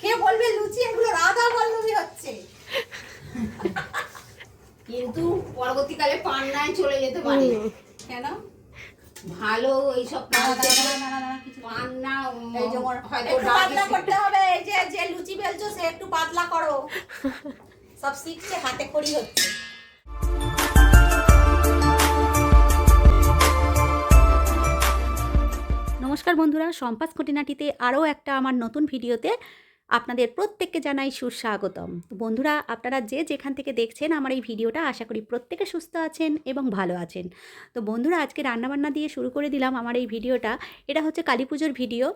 কে বলবে লুচি? এগুলো রাধা বল্লভী হচ্ছে। কিন্তু পরবর্তীকালে পান্নায় চলে যেতে পারে। কেন? ভালো এইসব। পান্না। উম, এই যে মোর হয়তো পাতলা করতে হবে। এই যে যে লুচি বেলছো সে একটু পাতলা করো। সব শিখছে হাতে খড়ি হচ্ছে। নমস্কার বন্ধুরা সম্পাস খুঁটিনাটিতে আরও একটা আমার নতুন ভিডিওতে আপনাদের প্রত্যেককে জানাই সুস্বাগতম। বন্ধুরা, আপনারা যে যেখান থেকে দেখছেন আমার এই ভিডিওটা, আশা করি প্রত্যেকে সুস্থ আছেন এবং ভালো আছেন। তো বন্ধুরা, আজকে রান্নাবান্না দিয়ে শুরু করে দিলাম আমার এই ভিডিওটা। এটা হচ্ছে কালী পুজোর ভিডিও।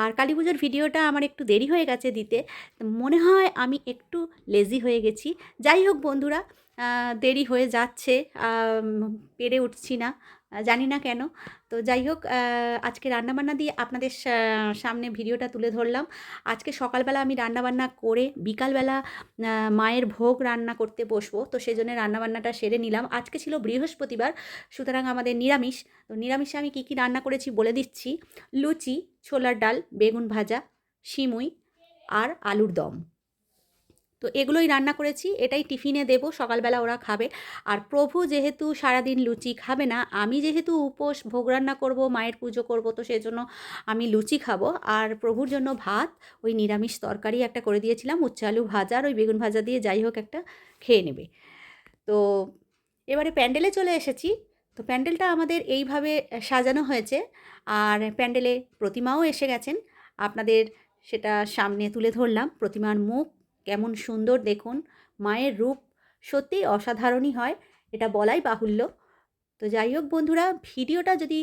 আর কালী পুজোর ভিডিওটা আমার একটু দেরি হয়ে গেছে দিতে। মনে হয় আমি একটু লেজি হয়ে গেছি। যাই হোক বন্ধুরা দেরি হয়ে যাচ্ছে। পেরে উঠছি না। জানি না কেন। তো যাই হোক আজকে রান্নাবান্না দিয়ে আপনাদের সামনে ভিডিওটা তুলে ধরলাম। আজকে সকালবেলা আমি রান্নাবান্না করে বিকালবেলা মায়ের ভোগ রান্না করতে বসবো। তো সেই জন্য রান্নাবান্নাটা সেরে নিলাম। আজকে ছিল বৃহস্পতিবার, সুতরাং আমাদের নিরামিষ। তো নিরামিষে আমি কী কী রান্না করেছি বলে দিচ্ছি। লুচি, ছোলার ডাল, বেগুন ভাজা, সিমুই আর আলুর দম। তো এগুলোই রান্না করেছি, এটাই টিফিনে দেব, সকালবেলা ওরা খাবে। আর প্রভু যেহেতু সারাদিন লুচি খাবে না, আমি যেহেতু উপোস ভোগ রান্না করব, মায়ের পুজো করব, তো সেই জন্য আমি লুচি খাব। আর প্রভুর জন্য ভাত, ওই নিরামিষ তরকারি একটা করে দিয়েছিলাম, উচ্চ আলু ভাজা আর ওই বেগুন ভাজা দিয়ে যাই হোক একটা খেয়ে নেবে। তো এবারে প্যান্ডেলে চলে এসেছি। তো প্যান্ডেলটা আমাদের এইভাবে সাজানো হয়েছে। আর প্যান্ডেলে প্রতিমাও এসে গেছেন। আপনাদের সেটা সামনে তুলে ধরলাম। প্রতিমার মুখ কেমন সুন্দর দেখুন। মায়ের রূপ সত্যিই অসাধারণই হয়, এটা বলাই বাহুল্য। তো যাই হোক বন্ধুরা, ভিডিওটা যদি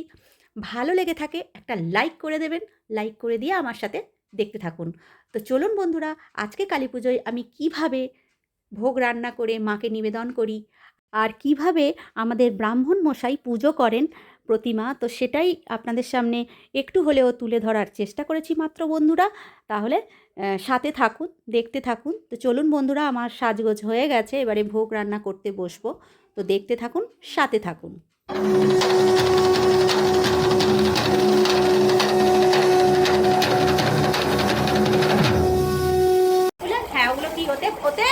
ভালো লেগে থাকে একটা লাইক করে দেবেন, লাইক করে দিয়ে আমার সাথে দেখতে থাকুন। তো চলুন বন্ধুরা, আজকে কালী পুজোয় আমি কীভাবে ভোগ রান্না করে মাকে নিবেদন করি আর কীভাবে আমাদের ব্রাহ্মণ মশাই পুজো করেন প্রতিমা, তো সেটাই আপনাদের সামনে একটু হলেও তুলে ধরার চেষ্টা করেছি মাত্র বন্ধুরা। তাহলে সাথে থাকুন, দেখতে থাকুন। তো চলুন বন্ধুরা, আমার সাজগোজ হয়ে গেছে, এবারে ভোগ রান্না করতে বসবো। তো দেখতে থাকুন, সাথে থাকুন। হ্যাঁ ওগুলো কি ওতে?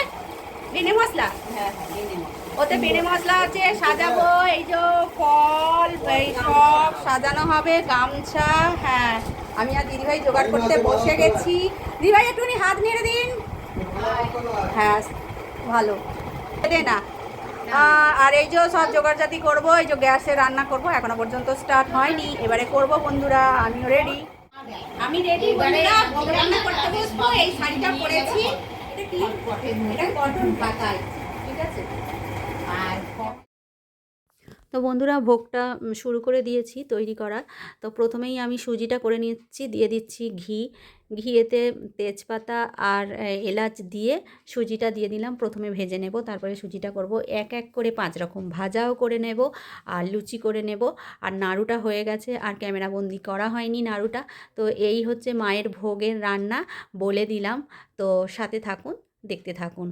বেনে মশলা? হ্যাঁ হ্যাঁ নাও। ওতে বেনে মশলা আছে সাজাবো এই যে ফল এই সব সাজানো হবে গামছা হ্যাঁ। আমি আর দিদিভাই জোগাড় করতে বসে গেছি। দিদিভাই একটুখানি হাত নেড়ে দিন। হ্যাঁ ভালো। দে না। আর এই যে সব জোগাড় জোগাড়জাতি করব এই যে গ্যাসে রান্না করব এখনও পর্যন্ত স্টার্ট হয়নি। এবারে করব বন্ধুরা আমিও রেডি আমি রেডি রান্না করতে বসবো এই শাড়িটা পরেছি। কটন পাতায় ঠিক আছে আর তো বন্ধুরা ভোগটা শুরু করে দিয়েছি তৈরি করা তো প্রথমেই আমি সুজিটা করে নিচ্ছি, দিয়ে দিচ্ছি ঘি। ঘিয়েতে তেজপাতা আর এলাচ দিয়ে সুজিটা দিয়ে দিলাম। প্রথমে ভেজে নেব, তারপরে সুজিটা করব। এক এক করে পাঁচ রকম ভাজাও করে নেব আর লুচি করে নেব। আর নাড়ুটা হয়ে গেছে, আর ক্যামেরাবন্দি করা হয়নি নাড়ুটা। তো এই হচ্ছে মায়ের ভোগের রান্না বলে দিলাম। তো সাথে থাকুন, দেখতে থাকুন।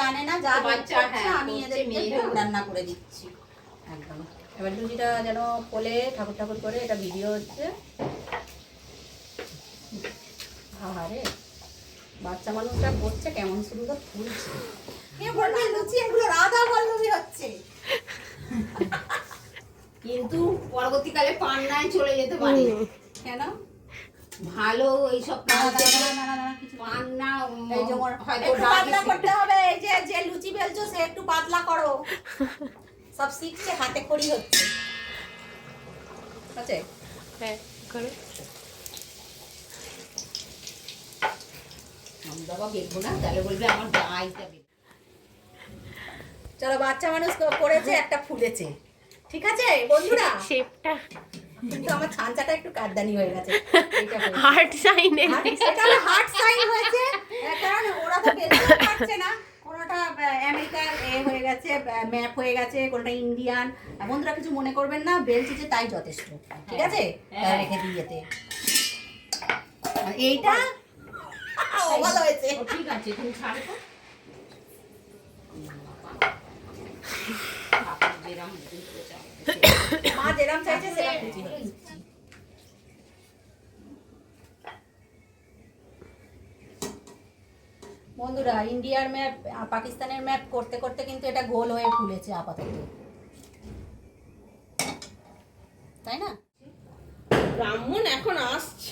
জানে না যা বাচ্চা, হ্যাঁ, আমি এদেরকে রান্না করে দিচ্ছি। একদম। এবার লুচিটা যেন কোলে ঠাকুর ঠাকুর করে এটা ভিডিও হচ্ছে। আহারে বাচ্চা মানুষটা করছে কেমন সুন্দর ফুলছে। লুচি এগুলো রাধা বল্লভী হচ্ছে। কিন্তু পরবর্তীকালে পান্নায় চলে যেতে পারে। কেন? ভালো এইসব। পান্না হয়তো পাতলা করতে হবে এই যে যে লুচি বেলছো সে একটু পাতলা করো। সব শিখছে হাতে খড়ি হচ্ছে। আছে? আমি বাবা দেখব না তাহলে বলবে আমার দায়টা চলো বাচ্চা মানুষ করেছে একটা ফুলেছে। ঠিক আছে বন্ধুরা? শেপটা কিন্তু আমার ছাঞ্চাটা একটু কারদানি হয়ে গেছে। হার্ট সাইনে হলো হার্ট সাইন হয়েছে। কারণ ওরা তো বেলতে পারছে না। কোনোটা আমেরিকার এ হয়ে গেছে ম্যাপ হয়ে গেছে কোনোটা ইন্ডিয়ান বন্ধুরা কিছু মনে করবেন না বেলছি যে তাই যথেষ্ট। ঠিক আছে? রেখে দিই এতে। আর এইটা? ভালো হয়েছে। ঠিক আছে তুমি ছাড়ো বাবা, যেরম চাইছে সেরাম কুচি হবে। বন্ধুরা ইন্ডিয়ার ম্যাপ পাকিস্তানের ম্যাপ করতে করতে কিন্তু এটা গোল হয়ে ফুলেছে আপাতত। তাই না? ব্রাহ্মণ এখন আসছে।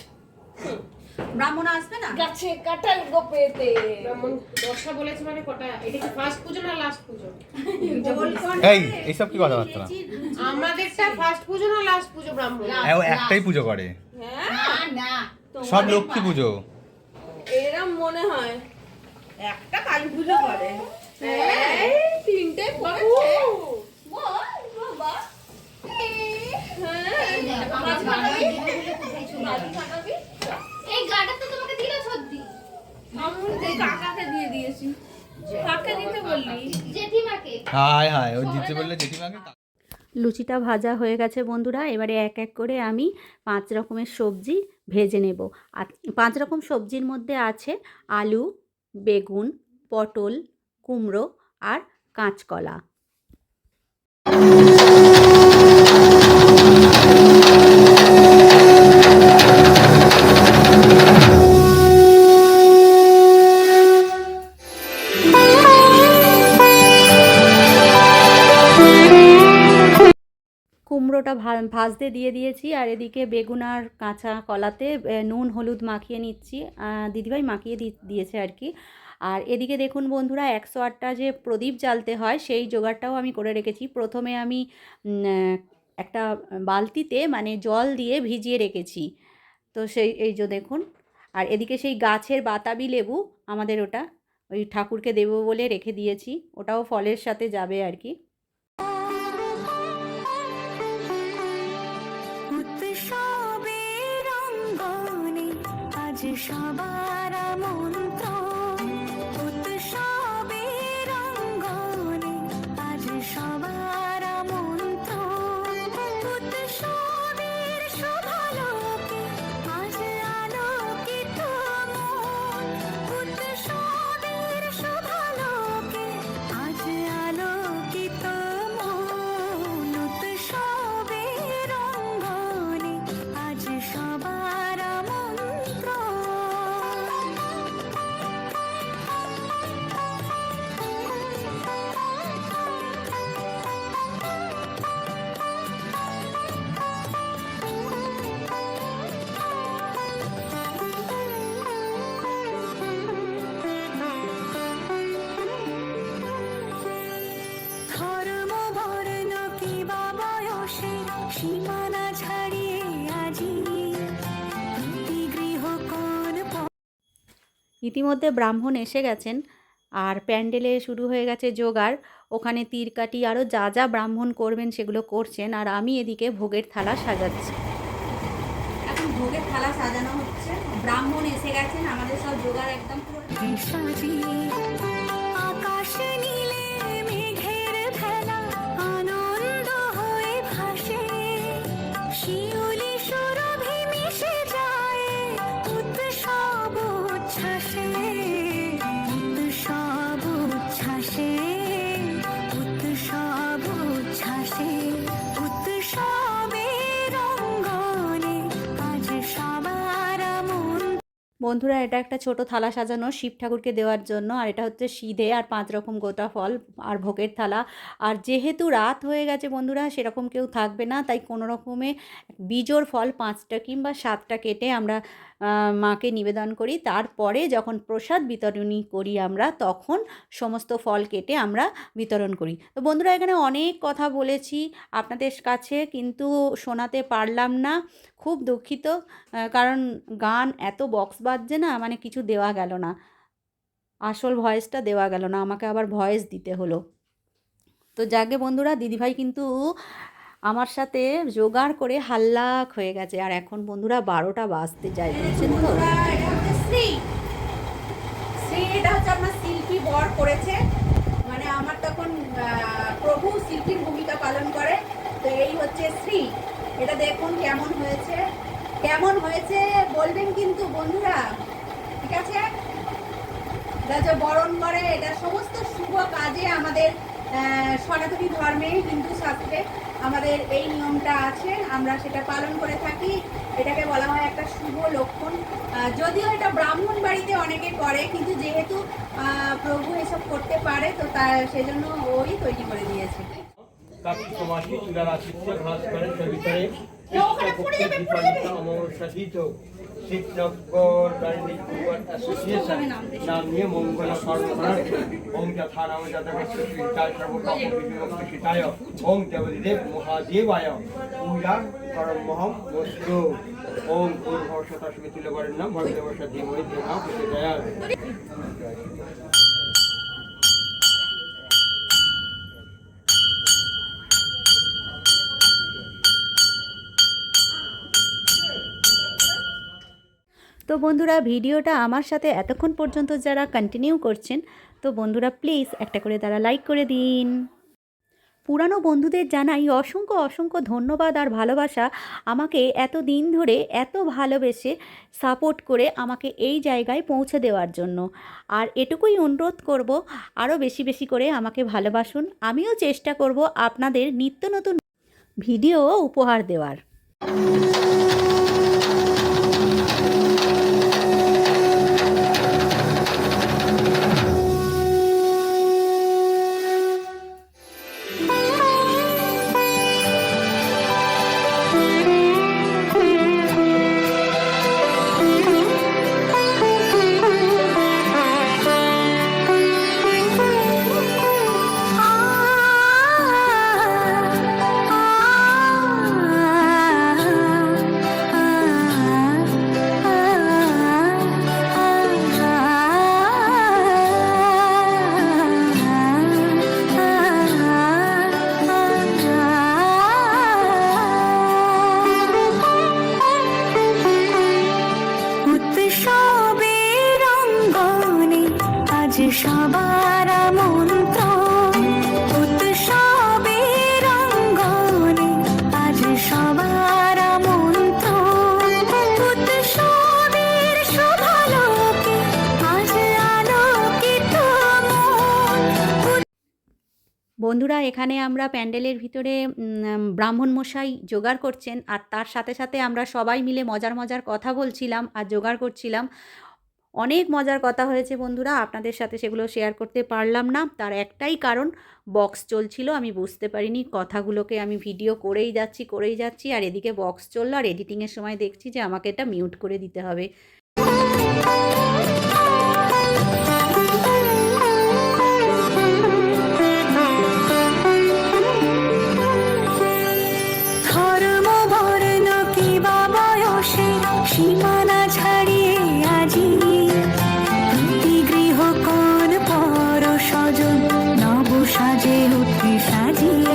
ব্রাহ্মণ আসবে না? গাছে কাঁঠাল গোপেতে। ব্রাহ্মণ দশটা বলেছে মানে কটা? এটা কি ফার্স্ট পুজো না লাস্ট পুজো? এই এইসব কি কথাবার্তা? আমাদেরটা ফার্স্ট পুজো না লাস্ট পুজো ব্রাহ্মণ? ও একটাই পুজো করে। না না। সব লক্ষ্মী পুজো। এরম মনে হয়। একটা কালী পুজো করে। এই, তিনটে পড়েছে। হ্যাঁ। এই গাটা তো তোমাকে দিল সত্যি আমি কাকাকে দিয়ে দিয়েছি। কাকে দিতে বললি? জেঠিমাকে। হায় হায় ও বললে জেঠিমাকে লুচিটা ভাজা হয়ে গেছে বন্ধুরা এবারে এক এক করে আমি পাঁচ রকমের সবজি ভেজে নেব। আর পাঁচ রকম সবজির মধ্যে আছে আলু বেগুন পটল কুমড়ো আর কাঁচকলা। ভা- ভাজতে দিয়ে দিয়েছি, আর এদিকে বেগুন আর কাঁচা কলাতে নুন, হলুদ মাখিয়ে নিচ্ছি। দিদিভাই মাখিয়ে দিয়েছে আর কি। আর এদিকে দেখুন বন্ধুরা, একশো আটটা যে প্রদীপ জ্বালতে হয়, সেই জোগাড়টাও আমি করে রেখেছি। প্রথমে আমি একটা বালতিতে মানে জল দিয়ে ভিজিয়ে রেখেছি। তো সেই, এই যে দেখুন, আর এদিকে সেই গাছের বাতাবি লেবু আমাদের ওটা, ওই ঠাকুরকে দেবো বলে রেখে দিয়েছি। ওটাও ফলের সাথে যাবে আর কি। আজ সবার আমন্ত্রণ। ইতিমধ্যে ব্রাহ্মণ এসে গেছেন আর প্যান্ডেলে শুরু হয়ে গেছে জোগাড়। ওখানে তীরকাটি আরও যা যা ব্রাহ্মণ করবেন সেগুলো করছেন আর আমি এদিকে ভোগের থালা সাজাচ্ছি। এখন ভোগের থালা সাজানো হচ্ছে। ব্রাহ্মণ এসে গেছেন আমাদের সব জোগাড় একদম পুরো সাজিয়ে আকাশ বন্ধুরা, এটা একটা ছোট থালা সাজানো শিব ঠাকুরকে দেওয়ার জন্য, আর এটা হচ্ছে সিধে আর পাঁচ রকম গোটা ফল আর ভোগের থালা। আর যেহেতু রাত হয়ে গেছে বন্ধুরা, সেরকম কেউ থাকবে না, তাই কোনো রকমে বীজোর ফল পাঁচটা কিংবা সাতটা কেটে আমরা মাকে নিবেদন করি। তারপরে যখন প্রসাদ বিতরণী করি আমরা, তখন সমস্ত ফল কেটে আমরা বিতরণ করি। তো বন্ধুরা, এখানে অনেক কথা বলেছি আপনাদের কাছে, কিন্তু শোনাতে পারলাম না। খুব দুঃখিত কারণ গান এত বক্স বাজছে না মানে কিছু দেওয়া গেল না। আসল ভয়েসটা দেওয়া গেল না, আমাকে আবার ভয়েস দিতে হলো। তো যাকে বন্ধুরা, দিদিভাই কিন্তু আমার সাথে জোগাড় করে হাল্লাক হয়ে গেছে। আর এখন বন্ধুরা বারোটা বাজতে যায় বুঝছেন তো? এটা হচ্ছে আপনার শিল্পী বর করেছে মানে আমার তখন প্রভু শিল্পীর ভূমিকা পালন করে। তো এই হচ্ছে শ্রী। এটা দেখুন কেমন হয়েছে। কেমন হয়েছে বলবেন কিন্তু বন্ধুরা। ঠিক আছে? এটা হচ্ছে বরণ করে, এটা সমস্ত শুভ কাজে আমাদের সনাতনী ধর্মে হিন্দু শাস্ত্রে আমাদের এই নিয়মটা আছে আমরা সেটা পালন করে থাকি। এটাকে বলা হয় একটা শুভ লক্ষণ। আহ, যদিও এটা ব্রাহ্মণ বাড়িতে অনেকে করে কিন্তু যেহেতু আহ, প্রভু এসব করতে পারে তো তা সেজন্য ওই তৈরি করে দিয়েছে। কার্তিক রাশিতে করে সবিতরে অমাবস্যা শিবনগর গার্নিক কুমার অ্যাসোসিয়েশন, নাম নিয়ে মঙ্গল সর্বনাথ ওম যথা নাম যথাগস্য সীতায় সর্বকাম বিভক্ত সীতায় ওম দেবদেব মহাদেবায়। পূজা পরমহম বস্তু। ওম পূর্ভবশতা তুলে নাম ভগদেবর্ষা দেবৈ দেবা প্রচোদয়া তো বন্ধুরা, ভিডিওটা আমার সাথে এতক্ষণ পর্যন্ত যারা কন্টিনিউ করছেন, তো বন্ধুরা প্লিজ একটা করে তারা লাইক করে দিন। পুরানো বন্ধুদের জানাই অসংখ্য অসংখ্য ধন্যবাদ আর ভালোবাসা আমাকে এত দিন ধরে এত ভালোবেসে সাপোর্ট করে আমাকে এই জায়গায় পৌঁছে দেওয়ার জন্য। আর এটুকুই অনুরোধ করব আরও বেশি বেশি করে আমাকে ভালোবাসুন। আমিও চেষ্টা করব আপনাদের নিত্য নতুন ভিডিও উপহার দেওয়ার। বন্ধুরা, এখানে আমরা প্যান্ডেলের ভিতরে ব্রাহ্মণ মশাই জোগাড় করছেন আর তার সাথে সাথে আমরা সবাই মিলে মজার মজার কথা বলছিলাম আর জোগাড় করছিলাম। অনেক মজার কথা হয়েছে বন্ধুরা, আপনাদের সাথে সেগুলো শেয়ার করতে পারলাম না। তার একটাই কারণ বক্স চলছিল, আমি বুঝতে পারিনি, কথাগুলোকে আমি ভিডিও করেই যাচ্ছি করেই যাচ্ছি আর এদিকে বক্স চলল আর এডিটিংয়ের সময় দেখছি যে আমাকে এটা মিউট করে দিতে হবে। সাজিয়ে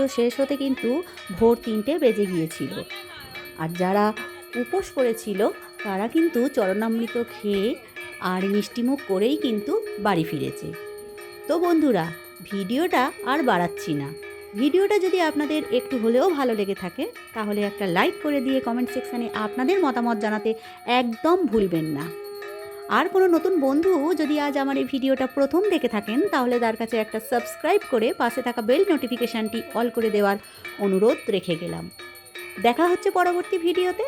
পুজো শেষ হতে কিন্তু ভোর তিনটে বেজে গিয়েছিল। আর যারা উপোস করেছিল, তারা কিন্তু চরণামৃত খেয়ে আর মিষ্টিমুখ করেই কিন্তু বাড়ি ফিরেছে। তো বন্ধুরা, ভিডিওটা আর বাড়াচ্ছি না। ভিডিওটা যদি আপনাদের একটু হলেও ভালো লেগে থাকে, তাহলে একটা লাইক করে দিয়ে কমেন্ট সেকশানে আপনাদের মতামত জানাতে একদম ভুলবেন না। আর কোনো নতুন বন্ধু যদি আজ আমার এই ভিডিওটা প্রথম দেখে থাকেন, তাহলে তার কাছে একটা সাবস্ক্রাইব করে পাশে থাকা বেল নোটিফিকেশানটি অল করে দেওয়ার অনুরোধ রেখে গেলাম। দেখা হচ্ছে পরবর্তী ভিডিওতে।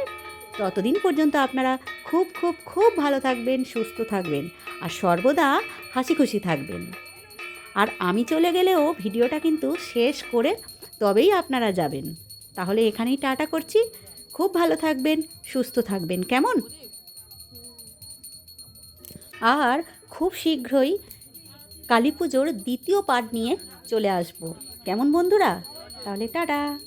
ততদিন পর্যন্ত আপনারা খুব খুব খুব ভালো থাকবেন, সুস্থ থাকবেন, আর সর্বদা হাসি খুশি থাকবেন। আর আমি চলে গেলেও ভিডিওটা কিন্তু শেষ করে তবেই আপনারা যাবেন। তাহলে এখানেই টাটা করছি। খুব ভালো থাকবেন, সুস্থ থাকবেন। কেমন? আর খুব শীঘ্রই কালী পুজোর দ্বিতীয় পার্ট নিয়ে চলে আসব। কেমন বন্ধুরা? তাহলে টাটা।